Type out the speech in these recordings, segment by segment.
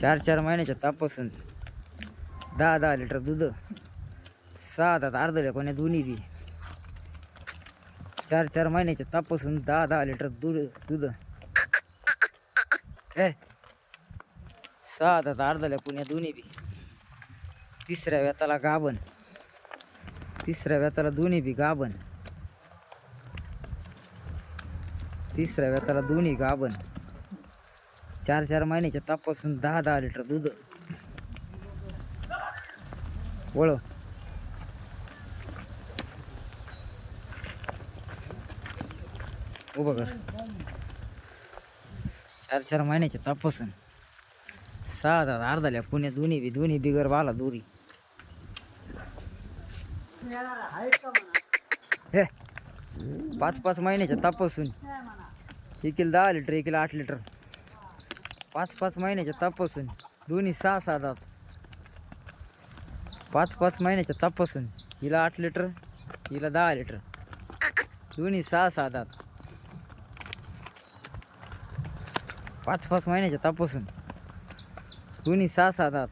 चार चार महिन्याच्या तापासून दहा दहा लिटर दूध सहा दात अर्धल्या कोण्या दोन्ही बी. चार चार महिन्याच्या तापासून दहा दहा लिटर दूध दूध. ए सहा दात अर्धल्या कोण्या दोन्ही बी. तिसऱ्या व्याताला गाभण. तिसऱ्या व्याताला दोन्ही बी गाभण. तिसऱ्या व्याताला दोन्ही गाभण. चार चार महिन्याच्या तापासून दहा दहा लिटर दूध. वळ उभं कर. चार चार महिन्याच्या तापासून. सहा दहा अर्धाल्या पुणे दोन्ही बी दोन्ही बिगर वाला दोरी. हे. पाच पाच महिन्याच्या तापासून. एकीला दहा लिटर एकीला आठ लिटर. पाच पाच महिन्याच्या तापासून. दोन्ही सहा सहा दात. पाच पाच महिन्याच्या तापासून. हिला आठ लिटर हिला दहा लिटर. दोन्ही सहा सहा दात. पाच पाच महिन्याच्या तापासून. दोन्ही सहा सहा दात.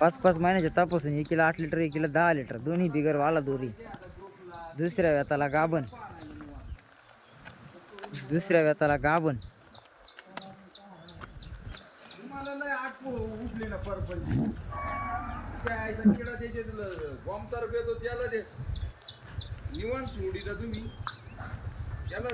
पाच पाच महिन्याच्या तापासून एकीला आठ लिटर एकीला दहा लिटर. दोन्ही बिगर वाला दोरी. दुसऱ्या व्याताला गाभण. येतो त्याला दे. निवांत सोडी तुम्ही. त्याला